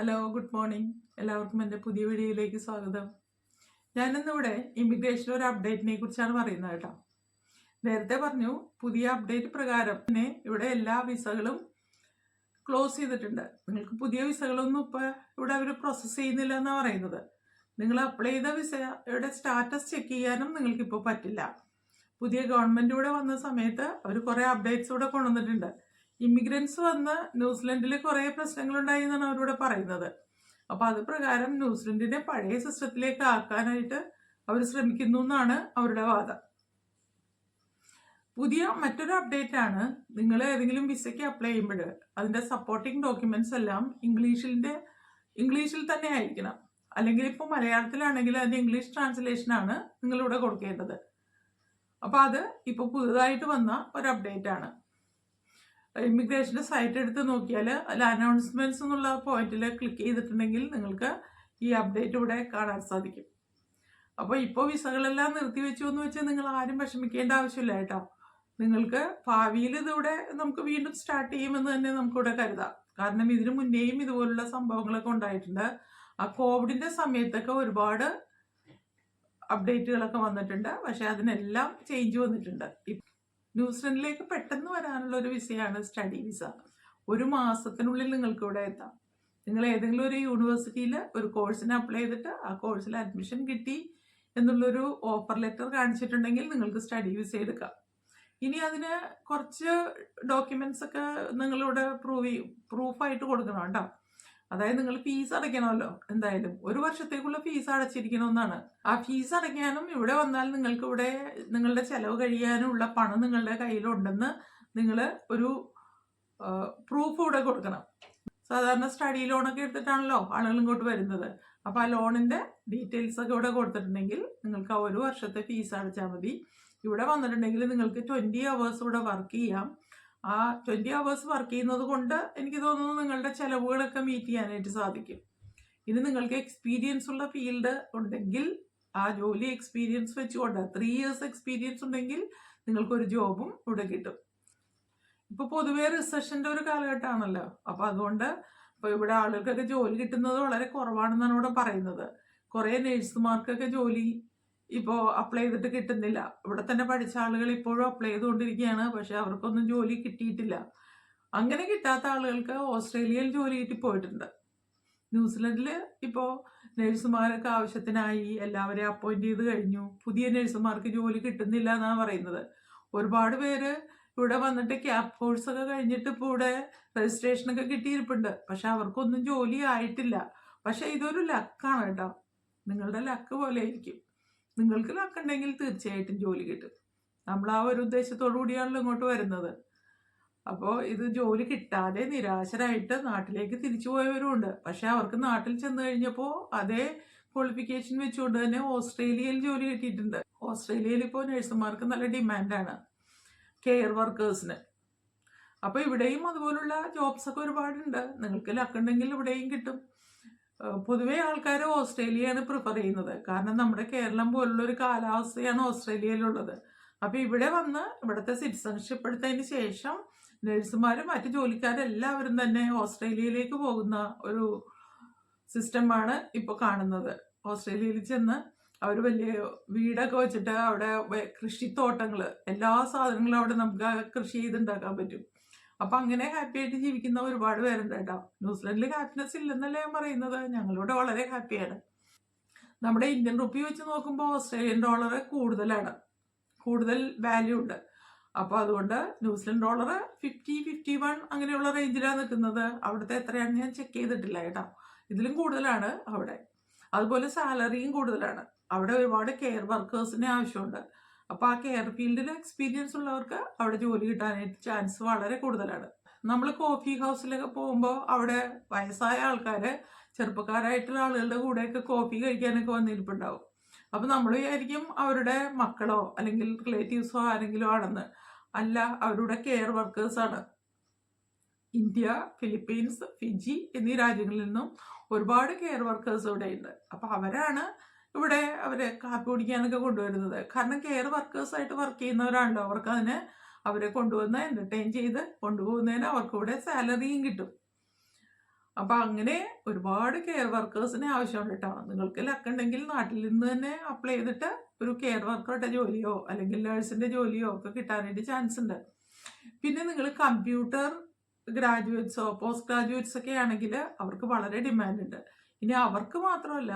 Hello good morning എല്ലാവർക്കും എന്റെ പുതിയ വീഡിയോയിലേക്ക് സ്വാഗതം. ഞാനിന്നിവിടെ ഇമിഗ്രേഷൻ ഒരു അപ്ഡേറ്റിനെ കുറിച്ചാണ് പറയുന്നത് കേട്ടോ. നേരത്തെ പറഞ്ഞു പുതിയ അപ്ഡേറ്റ് പ്രകാരം തന്നെ ഇവിടെ എല്ലാ വിസകളും ക്ലോസ് ചെയ്തിട്ടുണ്ട്. നിങ്ങൾക്ക് പുതിയ വിസകളൊന്നും ഇപ്പോൾ ഇവിടെ അവർ പ്രോസസ്സ് ചെയ്യുന്നില്ല എന്നാണ് പറയുന്നത്. നിങ്ങൾ അപ്ലൈ ചെയ്ത വിസയുടെ സ്റ്റാറ്റസ് ചെക്ക് ചെയ്യാനും നിങ്ങൾക്കിപ്പോൾ പറ്റില്ല. പുതിയ ഗവൺമെന്റ് ഇവിടെ വന്ന സമയത്ത് അവർ കുറേ അപ്ഡേറ്റ്സ് ഇവിടെ കൊണ്ടുവന്നിട്ടുണ്ട്. ഇമിഗ്രൻസ് വന്ന് ന്യൂസിലൻഡിൽ കുറേ പ്രശ്നങ്ങളുണ്ടായി എന്നാണ് അവരോട് പറയുന്നത്. അപ്പോൾ അത് പ്രകാരം ന്യൂസിലൻഡിനെ പഴയ സിസ്റ്റത്തിലേക്ക് ആക്കാനായിട്ട് അവർ ശ്രമിക്കുന്നു എന്നാണ് അവരുടെ വാദം. പുതിയ മറ്റൊരു അപ്ഡേറ്റ് ആണ് നിങ്ങൾ ഏതെങ്കിലും വിസയ്ക്ക് അപ്ലൈ ചെയ്യുമ്പോൾ അതിന്റെ സപ്പോർട്ടിംഗ് ഡോക്യുമെന്റ്സ് എല്ലാം ഇംഗ്ലീഷിന്റെ ഇംഗ്ലീഷിൽ തന്നെ ആയിരിക്കണം. അല്ലെങ്കിൽ ഇപ്പോൾ മലയാളത്തിലാണെങ്കിൽ അതിന്റെ ഇംഗ്ലീഷ് ട്രാൻസ്ലേഷൻ ആണ് നിങ്ങളിവിടെ കൊടുക്കേണ്ടത്. അപ്പോൾ അത് ഇപ്പോൾ പുതുതായിട്ട് വന്ന ഒരു അപ്ഡേറ്റ് ആണ്. ഇമിഗ്രേഷന്റെ സൈറ്റ് എടുത്ത് നോക്കിയാൽ അതിൽ അനൗൺസ്മെന്റ്സ് എന്നുള്ള പോയിന്റിൽ ക്ലിക്ക് ചെയ്തിട്ടുണ്ടെങ്കിൽ നിങ്ങൾക്ക് ഈ അപ്ഡേറ്റ് ഇവിടെ കാണാൻ സാധിക്കും. അപ്പോൾ ഇപ്പോൾ വിസകളെല്ലാം നിർത്തി വെച്ചു എന്ന് വെച്ചാൽ നിങ്ങൾ ആരും വിഷമിക്കേണ്ട ആവശ്യമില്ല കേട്ടോ. നിങ്ങൾക്ക് ഭാവിയിൽ ഇതിവിടെ നമുക്ക് വീണ്ടും സ്റ്റാർട്ട് ചെയ്യുമെന്ന് തന്നെ നമുക്കിവിടെ കരുതാം. കാരണം ഇതിനു മുന്നേയും ഇതുപോലുള്ള സംഭവങ്ങളൊക്കെ ഉണ്ടായിട്ടുണ്ട്. ആ കോവിഡിന്റെ സമയത്തൊക്കെ ഒരുപാട് അപ്ഡേറ്റുകളൊക്കെ വന്നിട്ടുണ്ട്. പക്ഷെ അതിനെല്ലാം ചേഞ്ച് വന്നിട്ടുണ്ട്. ന്യൂസിലൻഡിലേക്ക് പെട്ടെന്ന് വരാനുള്ള ഒരു വിസയാണ് സ്റ്റഡി വിസ. ഒരു മാസത്തിനുള്ളിൽ നിങ്ങൾക്ക് ഇവിടെ എത്താം. നിങ്ങൾ ഏതെങ്കിലും ഒരു യൂണിവേഴ്സിറ്റിയിൽ ഒരു കോഴ്സിന് അപ്ലൈ ചെയ്തിട്ട് ആ കോഴ്സിൽ അഡ്മിഷൻ കിട്ടി എന്നുള്ളൊരു ഓഫർ ലെറ്റർ കാണിച്ചിട്ടുണ്ടെങ്കിൽ നിങ്ങൾക്ക് സ്റ്റഡി വിസ എടുക്കാം. ഇനി അതിന് കുറച്ച് ഡോക്യുമെന്റ്സ് ഒക്കെ നിങ്ങളിവിടെ പ്രൂവ് ചെയ്യും. പ്രൂഫായിട്ട് കൊടുക്കണം കേട്ടോ. അതായത് നിങ്ങൾ ഫീസ് അടയ്ക്കണമല്ലോ. എന്തായാലും ഒരു വർഷത്തേക്കുള്ള ഫീസ് അടച്ചിരിക്കണമെന്നാണ്. ആ ഫീസ് അടയ്ക്കാനും ഇവിടെ വന്നാൽ നിങ്ങൾക്ക് ഇവിടെ നിങ്ങളുടെ ചെലവ് കഴിയാനുള്ള പണം നിങ്ങളുടെ കയ്യിലുണ്ടെന്ന് നിങ്ങൾ ഒരു പ്രൂഫ് ഇവിടെ കൊടുക്കണം. സാധാരണ സ്റ്റഡി ലോണൊക്കെ എടുത്തിട്ടാണല്ലോ ആളുകൾ ഇങ്ങോട്ട് വരുന്നത്. അപ്പോൾ ആ ലോണിന്റെ ഡീറ്റെയിൽസ് ഒക്കെ ഇവിടെ കൊടുത്തിട്ടുണ്ടെങ്കിൽ നിങ്ങൾക്ക് ആ ഒരു വർഷത്തെ ഫീസ് അടച്ചാൽ മതി. ഇവിടെ വന്നിട്ടുണ്ടെങ്കിൽ നിങ്ങൾക്ക് ട്വന്റി അവേഴ്സ് ഇവിടെ വർക്ക് ചെയ്യാം. ആ ട്വന്റി അവേഴ്സ് വർക്ക് ചെയ്യുന്നത് കൊണ്ട് എനിക്ക് തോന്നുന്നു നിങ്ങളുടെ ചിലവുകളൊക്കെ മീറ്റ് ചെയ്യാനായിട്ട് സാധിക്കും. ഇനി നിങ്ങൾക്ക് എക്സ്പീരിയൻസ് ഉള്ള ഫീൽഡ് ഉണ്ടെങ്കിൽ ആ ജോലി എക്സ്പീരിയൻസ് വെച്ചുകൊണ്ട് ത്രീ ഇയേഴ്സ് എക്സ്പീരിയൻസ് ഉണ്ടെങ്കിൽ നിങ്ങൾക്കൊരു ജോബും ഇവിടെ കിട്ടും. ഇപ്പൊ പൊതുവേ റിസഷന്റെ ഒരു കാലഘട്ടമാണല്ലോ. അപ്പൊ അതുകൊണ്ട് ഇപ്പൊ ഇവിടെ ആളുകൾക്കൊക്കെ ജോലി കിട്ടുന്നത് വളരെ കുറവാണെന്നാണ് ഇവിടെ പറയുന്നത്. കുറെ നേഴ്സുമാർക്കൊക്കെ ജോലി ഇപ്പോൾ അപ്ലൈ ചെയ്തിട്ട് കിട്ടുന്നില്ല. ഇവിടെ തന്നെ പഠിച്ച ആളുകൾ ഇപ്പോഴും അപ്ലൈ ചെയ്തുകൊണ്ടിരിക്കുകയാണ്. പക്ഷെ അവർക്കൊന്നും ജോലി കിട്ടിയിട്ടില്ല. അങ്ങനെ കിട്ടാത്ത ആളുകൾക്ക് ഓസ്ട്രേലിയയിൽ ജോലി കിട്ടി പോയിട്ടുണ്ട്. ന്യൂസിലൻഡിൽ ഇപ്പോൾ നഴ്സുമാരൊക്കെ ആവശ്യത്തിനായി എല്ലാവരെയും അപ്പോയിന്റ് ചെയ്ത് കഴിഞ്ഞു. പുതിയ നഴ്സുമാർക്ക് ജോലി കിട്ടുന്നില്ല എന്നാണ് പറയുന്നത്. ഒരുപാട് പേര് ഇവിടെ വന്നിട്ട് ക്യാപ് കോഴ്സൊക്കെ കഴിഞ്ഞിട്ട് ഇപ്പോൾ ഇവിടെ രജിസ്ട്രേഷനൊക്കെ കിട്ടിയിരിപ്പുണ്ട്. പക്ഷെ അവർക്കൊന്നും ജോലി ആയിട്ടില്ല. പക്ഷെ ഇതൊരു ലക്കാണ് കേട്ടോ. നിങ്ങളുടെ ലക്ക് പോലെ ആയിരിക്കും. നിങ്ങൾക്ക് ലക്കണ്ടെങ്കിൽ തീർച്ചയായിട്ടും ജോലി കിട്ടും. നമ്മൾ ആ ഒരു ഉദ്ദേശത്തോടു കൂടിയാണല്ലോ ഇങ്ങോട്ട് വരുന്നത്. അപ്പോൾ ഇത് ജോലി കിട്ടാതെ നിരാശരായിട്ട് നാട്ടിലേക്ക് തിരിച്ചു പോയവരുമുണ്ട്. പക്ഷെ അവർക്ക് നാട്ടിൽ ചെന്ന് കഴിഞ്ഞപ്പോൾ അതേ ക്വാളിഫിക്കേഷൻ വെച്ചുകൊണ്ട് തന്നെ ഓസ്ട്രേലിയയിൽ ജോലി കിട്ടിയിട്ടുണ്ട്. ഓസ്ട്രേലിയയിൽ ഇപ്പോൾ നഴ്സുമാർക്ക് നല്ല ഡിമാൻഡാണ്. കെയർ വർക്കേഴ്സിന്. അപ്പോൾ ഇവിടെയും അതുപോലുള്ള ജോബ്സൊക്കെ ഒരുപാടുണ്ട്. നിങ്ങൾക്ക് ലക്കുണ്ടെങ്കിൽ ഇവിടെയും കിട്ടും. പൊതുവേ ആൾക്കാർ ഓസ്ട്രേലിയയാണ് പ്രിഫർ ചെയ്യുന്നത്. കാരണം നമ്മുടെ കേരളം പോലുള്ളൊരു കാലാവസ്ഥയാണ് ഓസ്ട്രേലിയയിലുള്ളത്. അപ്പോൾ ഇവിടെ വന്ന് ഇവിടുത്തെ സിറ്റിസൺഷിപ്പ് എടുത്തതിന് ശേഷം നഴ്സുമാരും മറ്റ് ജോലിക്കാരും എല്ലാവരും തന്നെ ഓസ്ട്രേലിയയിലേക്ക് പോകുന്ന ഒരു സിസ്റ്റമാണ് ഇപ്പോൾ കാണുന്നത്. ഓസ്ട്രേലിയയിൽ ചെന്ന് അവർ വലിയ വീടൊക്കെ വെച്ചിട്ട് അവിടെ കൃഷിത്തോട്ടങ്ങൾ എല്ലാ സാധനങ്ങളും അവിടെ നമുക്ക് കൃഷി ചെയ്തുണ്ടാക്കാൻ പറ്റും. അപ്പം അങ്ങനെ ഹാപ്പി ആയിട്ട് ജീവിക്കുന്ന ഒരുപാട് പേരുണ്ട് കേട്ടോ. ന്യൂസിലൻഡിൽ ഹാപ്പിനെസ് ഇല്ലെന്നല്ല ഞാൻ പറയുന്നത്. ഞങ്ങളിവിടെ വളരെ ഹാപ്പിയാണ് നമ്മുടെ ഇന്ത്യൻ റുപ്പി വെച്ച് നോക്കുമ്പോൾ ഓസ്ട്രേലിയൻ ഡോളർ കൂടുതലാണ്. കൂടുതൽ വാല്യൂ ഉണ്ട്. അപ്പോൾ അതുകൊണ്ട് New Zealand dollar fifty fifty one അങ്ങനെയുള്ള റേഞ്ചിലാണ് നിൽക്കുന്നത്. അവിടുത്തെ എത്രയാണെന്ന് ഞാൻ ചെക്ക് ചെയ്തിട്ടില്ല കേട്ടോ. ഇതിലും കൂടുതലാണ് അവിടെ. അതുപോലെ സാലറിയും കൂടുതലാണ്. അവിടെ ഒരുപാട് കെയർ വർക്കേഴ്സിന് ആവശ്യമുണ്ട്. അപ്പോൾ ആ കെയർ ഫീൽഡിൽ എക്സ്പീരിയൻസ് ഉള്ളവർക്ക് അവിടെ ജോലി കിട്ടാനായിട്ട് ചാൻസ് വളരെ കൂടുതലാണ്. നമ്മൾ കോഫി ഹൗസിലൊക്കെ പോകുമ്പോൾ അവിടെ വയസ്സായ ആൾക്കാർ ചെറുപ്പക്കാരായിട്ടുള്ള ആളുകളുടെ കൂടെയൊക്കെ കോഫി കഴിക്കാനൊക്കെ വന്നിരിപ്പുണ്ടാവും. അപ്പോൾ നമ്മൾ വിചാരിക്കും അവരുടെ മക്കളോ അല്ലെങ്കിൽ റിലേറ്റീവ്സോ ആരെങ്കിലും ആണെന്ന്. അല്ല അവരുടെ കെയർ വർക്കേഴ്സാണ് ഇന്ത്യ ഫിലിപ്പീൻസ് ഫിജി എന്നീ രാജ്യങ്ങളിൽ നിന്നും ഒരുപാട് കെയർ വർക്കേഴ്സ് ഇവിടെയുണ്ട്. അപ്പൊ അപ്പോൾ അവരാണ് ഇവിടെ അവരെ കാപ്പി കുടിക്കാനൊക്കെ കൊണ്ടുവരുന്നത്. കാരണം കെയർ വർക്കേഴ്സായിട്ട് വർക്ക് ചെയ്യുന്നവരാണല്ലോ. അവർക്ക് അതിന് അവരെ കൊണ്ടുവന്ന് എന്റർടൈൻ ചെയ്ത് കൊണ്ടുപോകുന്നതിന് അവർക്ക് ഇവിടെ സാലറിയും കിട്ടും. അപ്പൊ അങ്ങനെ ഒരുപാട് കെയർ വർക്കേഴ്സിനെ ആവശ്യമുണ്ട് കേട്ടോ. നിങ്ങൾക്ക് ലക്കുണ്ടെങ്കിൽ നാട്ടിൽ നിന്ന് തന്നെ അപ്ലൈ ചെയ്തിട്ട് ഒരു കെയർ വർക്കറുടെ ജോലിയോ അല്ലെങ്കിൽ നേഴ്സിന്റെ ജോലിയോ ഒക്കെ കിട്ടാനായിട്ട് ചാൻസ് ഉണ്ട്. പിന്നെ നിങ്ങൾ കമ്പ്യൂട്ടർ ഗ്രാജുവേറ്റ്സോ പോസ്റ്റ് ഗ്രാജുവേറ്റ്സ് ഒക്കെ ആണെങ്കിൽ അവർക്ക് വളരെ ഡിമാൻഡ് ഉണ്ട്. ഇനി അവർക്ക് മാത്രമല്ല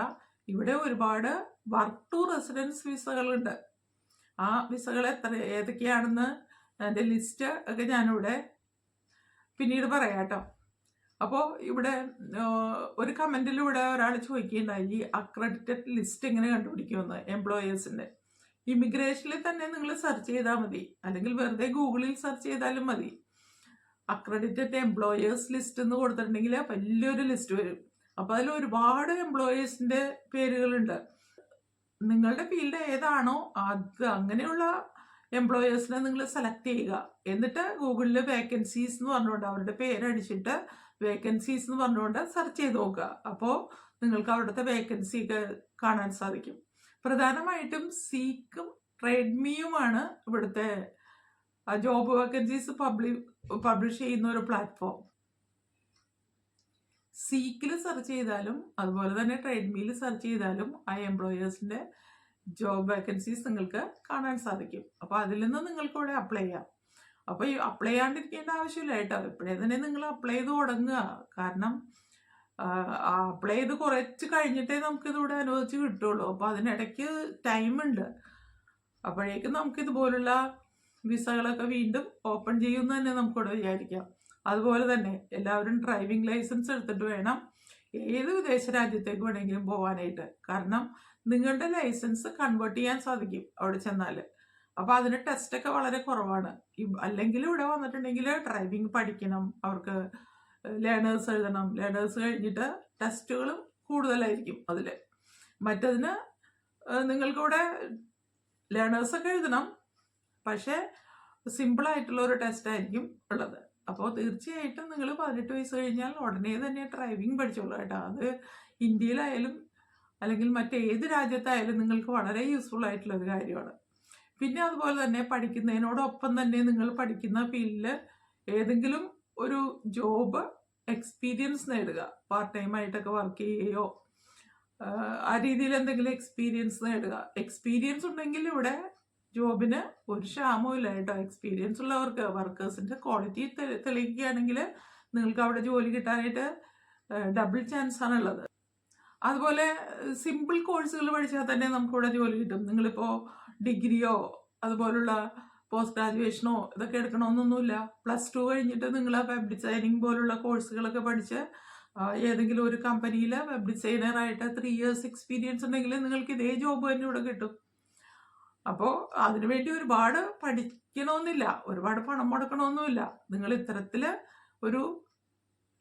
ഇവിടെ ഒരുപാട് വർക്ക് ടു റെസിഡൻസ് വിസകളുണ്ട് ആ വിസകൾ എത്ര ഏതൊക്കെയാണെന്ന് അതിന്റെ ലിസ്റ്റ് ഒക്കെ ഞാനിവിടെ പിന്നീട് പറയാം കേട്ടോ അപ്പോൾ ഇവിടെ ഒരു കമന്റിലൂടെ ഒരാൾ ചോദിക്കുകയുണ്ടായി ഈ അക്രഡിറ്റഡ് ലിസ്റ്റ് എങ്ങനെ കണ്ടുപിടിക്കുമെന്ന് എംപ്ലോയേഴ്സിന്റെ ഇമിഗ്രേഷനിൽ തന്നെ നിങ്ങൾ സെർച്ച് ചെയ്താൽ മതി. അല്ലെങ്കിൽ വെറുതെ ഗൂഗിളിൽ സെർച്ച് ചെയ്താലും മതി. അക്രഡിറ്റഡ് എംപ്ലോയേഴ്സ് ലിസ്റ്റ് എന്ന് കൊടുത്തിട്ടുണ്ടെങ്കിൽ വലിയൊരു ലിസ്റ്റ് വരും. അപ്പോൾ അതിൽ ഒരുപാട് എംപ്ലോയീസിന്റെ പേരുകളുണ്ട്. നിങ്ങളുടെ ഫീൽഡ് ഏതാണോ അത് അങ്ങനെയുള്ള എംപ്ലോയേഴ്സിനെ നിങ്ങൾ സെലക്ട് ചെയ്യുക. എന്നിട്ട് ഗൂഗിളിൽ വേക്കൻസീസ് എന്ന് പറഞ്ഞുകൊണ്ട് അവരുടെ പേരടിച്ചിട്ട് വേക്കൻസീസ് എന്ന് പറഞ്ഞുകൊണ്ട് സെർച്ച് ചെയ്ത് നോക്കുക. അപ്പോൾ നിങ്ങൾക്ക് അവിടുത്തെ വേക്കൻസി കാണാൻ സാധിക്കും. പ്രധാനമായിട്ടും സീക്കും റെഡ്മിയുമാണ് ഇവിടുത്തെ ജോബ് വേക്കൻസീസ് പബ്ലി പബ്ലിഷ് ചെയ്യുന്ന ഒരു പ്ലാറ്റ്ഫോം സീക്കിൽ സെർച്ച് ചെയ്താലും അതുപോലെ തന്നെ ട്രേഡ്മിയിൽ സെർച്ച് ചെയ്താലും ആ എംപ്ലോയേഴ്സിന്റെ ജോബ് വേക്കൻസീസ് നിങ്ങൾക്ക് കാണാൻ സാധിക്കും. അപ്പോൾ അതിൽ നിന്ന് നിങ്ങൾക്ക് ഇവിടെ അപ്ലൈ ചെയ്യാം. അപ്പോൾ ഈ അപ്ലൈ ചെയ്യാണ്ടിരിക്കേണ്ട ആവശ്യമില്ല കേട്ടോ. ഇപ്പോഴേ തന്നെ നിങ്ങൾ അപ്ലൈ ചെയ്ത് തുടങ്ങുക. കാരണം അപ്ലൈ ചെയ്ത് കുറച്ച് കഴിഞ്ഞിട്ടേ നമുക്ക് ഇതിവിടെ അനുവദിച്ച് കിട്ടുള്ളൂ അപ്പോൾ അതിനിടയ്ക്ക് ടൈമുണ്ട് അപ്പോഴേക്കും നമുക്കിതുപോലുള്ള വിസകളൊക്കെ വീണ്ടും ഓപ്പൺ ചെയ്യുമെന്ന് തന്നെ നമുക്കിവിടെ വിചാരിക്കാം. അതുപോലെ തന്നെ എല്ലാവരും ഡ്രൈവിംഗ് ലൈസൻസ് എടുത്തിട്ട് വേണം ഏത് വിദേശ രാജ്യത്തേക്ക് വേണമെങ്കിലും പോകാനായിട്ട് കാരണം നിങ്ങളുടെ ലൈസൻസ് കൺവേർട്ട് ചെയ്യാൻ സാധിക്കും അവിടെ ചെന്നാൽ അപ്പോൾ അതിന് ടെസ്റ്റൊക്കെ വളരെ കുറവാണ്. അല്ലെങ്കിൽ ഇവിടെ വന്നിട്ടുണ്ടെങ്കിൽ ഡ്രൈവിംഗ് പഠിക്കണം അവർക്ക് ലേണേഴ്സ് എഴുതണം. ലേണേഴ്സ് കഴിഞ്ഞിട്ട് ടെസ്റ്റുകളും കൂടുതലായിരിക്കും അതിൽ മറ്റതിന് നിങ്ങൾക്കിവിടെ ലേണേഴ്സൊക്കെ എഴുതണം. പക്ഷേ സിമ്പിളായിട്ടുള്ള ഒരു ടെസ്റ്റായിരിക്കും ഉള്ളത്. അപ്പോൾ തീർച്ചയായിട്ടും നിങ്ങൾ പതിനെട്ട് വയസ്സ് കഴിഞ്ഞാൽ ഉടനെ തന്നെ ഡ്രൈവിംഗ് പഠിച്ചോളൂ കേട്ടോ. അത് ഇന്ത്യയിലായാലും അല്ലെങ്കിൽ മറ്റേത് രാജ്യത്തായാലും നിങ്ങൾക്ക് വളരെ യൂസ്ഫുൾ ആയിട്ടുള്ള ഒരു കാര്യമാണ്. പിന്നെ അതുപോലെ തന്നെ പഠിക്കുന്നതിനോടൊപ്പം തന്നെ നിങ്ങൾ പഠിക്കുന്ന ഫീൽഡിൽ ഏതെങ്കിലും ഒരു ജോബ് എക്സ്പീരിയൻസ് നേടുക. പാർട്ട് ടൈം ആയിട്ടൊക്കെ വർക്ക് ചെയ്യുകയോ ആ രീതിയിൽ എന്തെങ്കിലും എക്സ്പീരിയൻസ് നേടുക. എക്സ്പീരിയൻസ് ഉണ്ടെങ്കിൽ ഇവിടെ ജോബിന് ഒരു ക്ഷാമവും കേട്ടോ. എക്സ്പീരിയൻസ് ഉള്ളവർക്ക് വർക്കേഴ്സിന്റെ ക്വാളിറ്റി തെളിയിക്കുകയാണെങ്കിൽ നിങ്ങൾക്ക് അവിടെ ജോലി കിട്ടാനായിട്ട് ഡബിൾ ചാൻസ് ആണ് ഉള്ളത് അതുപോലെ സിമ്പിൾ കോഴ്സുകൾ പഠിച്ചാൽ തന്നെ നമുക്കിവിടെ ജോലി കിട്ടും. നിങ്ങളിപ്പോൾ ഡിഗ്രിയോ അതുപോലുള്ള പോസ്റ്റ് ഗ്രാജുവേഷനോ ഇതൊക്കെ എടുക്കണമെന്നൊന്നുമില്ല. പ്ലസ് ടു കഴിഞ്ഞിട്ട് നിങ്ങൾ വെബ് ഡിസൈനിങ് പോലുള്ള കോഴ്സുകളൊക്കെ പഠിച്ച് ഏതെങ്കിലും ഒരു കമ്പനിയിൽ വെബ് ഡിസൈനറായിട്ട് ത്രീ ഇയേഴ്സ് എക്സ്പീരിയൻസ് ഉണ്ടെങ്കിൽ നിങ്ങൾക്ക് ഇതേ ജോബ് തന്നെ ഇവിടെ കിട്ടും. അപ്പോൾ അതിനുവേണ്ടി ഒരുപാട് പഠിക്കണമെന്നില്ല ഒരുപാട് പണം മുടക്കണമെന്നുമില്ല നിങ്ങൾ ഇത്തരത്തിൽ ഒരു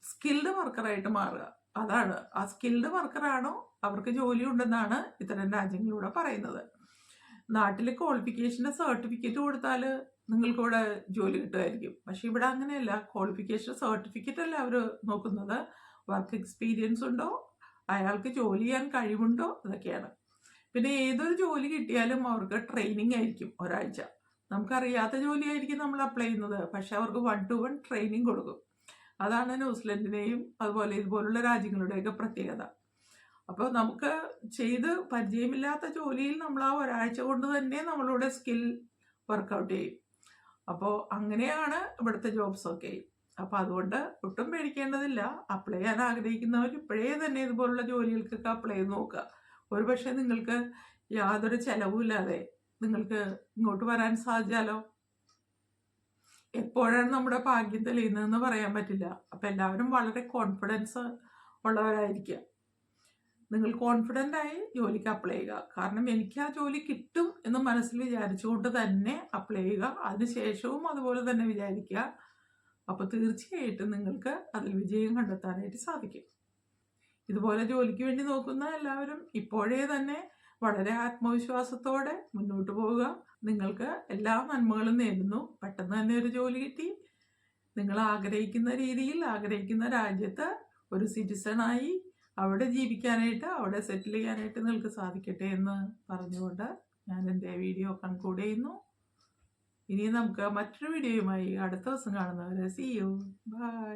സ്കിൽഡ് വർക്കറായിട്ട് മാറുക. അതാണ്. ആ സ്കിൽഡ് വർക്കറാണോ അവർക്ക് ജോലി ഉണ്ടെന്നാണ് ഇത്തരം രാജ്യങ്ങളിലൂടെ പറയുന്നത്. നാട്ടിൽ ക്വാളിഫിക്കേഷന്റെ സർട്ടിഫിക്കറ്റ് കൊടുത്താൽ നിങ്ങൾക്ക് ഇവിടെ ജോലി കിട്ടുമായിരിക്കും. പക്ഷെ ഇവിടെ അങ്ങനെയല്ല. ക്വാളിഫിക്കേഷൻ സർട്ടിഫിക്കറ്റ് അല്ല അവർ നോക്കുന്നത്? വർക്ക് എക്സ്പീരിയൻസ് ഉണ്ടോ? അയാൾക്ക് ജോലി ചെയ്യാൻ കഴിവുണ്ടോ? ഇതൊക്കെയാണ്. പിന്നെ ഏതൊരു ജോലി കിട്ടിയാലും അവർക്ക് ട്രെയിനിങ് ആയിരിക്കും ഒരാഴ്ച. നമുക്കറിയാത്ത ജോലിയായിരിക്കും നമ്മൾ അപ്ലൈ ചെയ്യുന്നത്. പക്ഷെ അവർക്ക് വൺ ടു വൺ ട്രെയിനിങ് കൊടുക്കും. അതാണ് ന്യൂസിലൻഡിനെയും അതുപോലെ ഇതുപോലുള്ള രാജ്യങ്ങളുടെയൊക്കെ പ്രത്യേകത. അപ്പോൾ നമുക്ക് ചെയ്ത് പരിചയമില്ലാത്ത ജോലിയിൽ നമ്മൾ ആ ഒരാഴ്ച കൊണ്ട് തന്നെ നമ്മളുടെ സ്കിൽ വർക്കൗട്ട് ചെയ്യും. അപ്പോൾ അങ്ങനെയാണ് ഇവിടുത്തെ ജോബ്സ് ഒക്കെ. അപ്പോൾ അതുകൊണ്ട് ഒട്ടും പേടിക്കേണ്ടതില്ല. അപ്ലൈ ചെയ്യാൻ ആഗ്രഹിക്കുന്നവർ ഇപ്പോഴേ തന്നെ ഇതുപോലുള്ള ജോലികൾക്കൊക്കെ അപ്ലൈ ചെയ്ത് നോക്കുക. ഒരുപക്ഷെ നിങ്ങൾക്ക് യാതൊരു ചെലവുമില്ലാതെ നിങ്ങൾക്ക് ഇങ്ങോട്ട് വരാൻ സാധിച്ചാലോ? എപ്പോഴാണ് നമ്മുടെ ഭാഗ്യം തെളിയുന്നതെന്ന് പറയാൻ പറ്റില്ല. അപ്പം എല്ലാവരും വളരെ കോൺഫിഡൻസ് ഉള്ളവരായിരിക്കുക. നിങ്ങൾ കോൺഫിഡന്റ് ആയി ജോലിക്ക് അപ്ലൈ ചെയ്യുക. കാരണം എനിക്ക് ആ ജോലി കിട്ടും എന്ന് മനസ്സിൽ വിചാരിച്ചുകൊണ്ട് തന്നെ അപ്ലൈ ചെയ്യുക. അതിനുശേഷവും അതുപോലെ തന്നെ വിചാരിക്കുക. അപ്പോൾ തീർച്ചയായിട്ടും നിങ്ങൾക്ക് അതിൽ വിജയം കണ്ടെത്താനായിട്ട് സാധിക്കും. ഇതുപോലെ ജോലിക്ക് വേണ്ടി നോക്കുന്ന എല്ലാവരും ഇപ്പോഴേ തന്നെ വളരെ ആത്മവിശ്വാസത്തോടെ മുന്നോട്ട് പോവുക. നിങ്ങൾക്ക് എല്ലാ നന്മകളും നേരുന്നു. പെട്ടെന്ന് തന്നെ ഒരു ജോലി കിട്ടി. നിങ്ങൾ ആഗ്രഹിക്കുന്ന രീതിയിൽ ആഗ്രഹിക്കുന്ന രാജ്യത്ത് ഒരു സിറ്റിസണായി അവിടെ ജീവിക്കാനായിട്ട് അവിടെ സെറ്റിൽ ചെയ്യാനായിട്ട് നിങ്ങൾക്ക് സാധിക്കട്ടെ എന്ന് പറഞ്ഞുകൊണ്ട് ഞാൻ എന്റെ വീഡിയോ കൺക്ലൂഡ് ചെയ്യുന്നു. ഇനി നമുക്ക് മറ്റൊരു വീഡിയോയുമായി അടുത്ത ദിവസം കാണുന്നവരെ സി യു ബൈ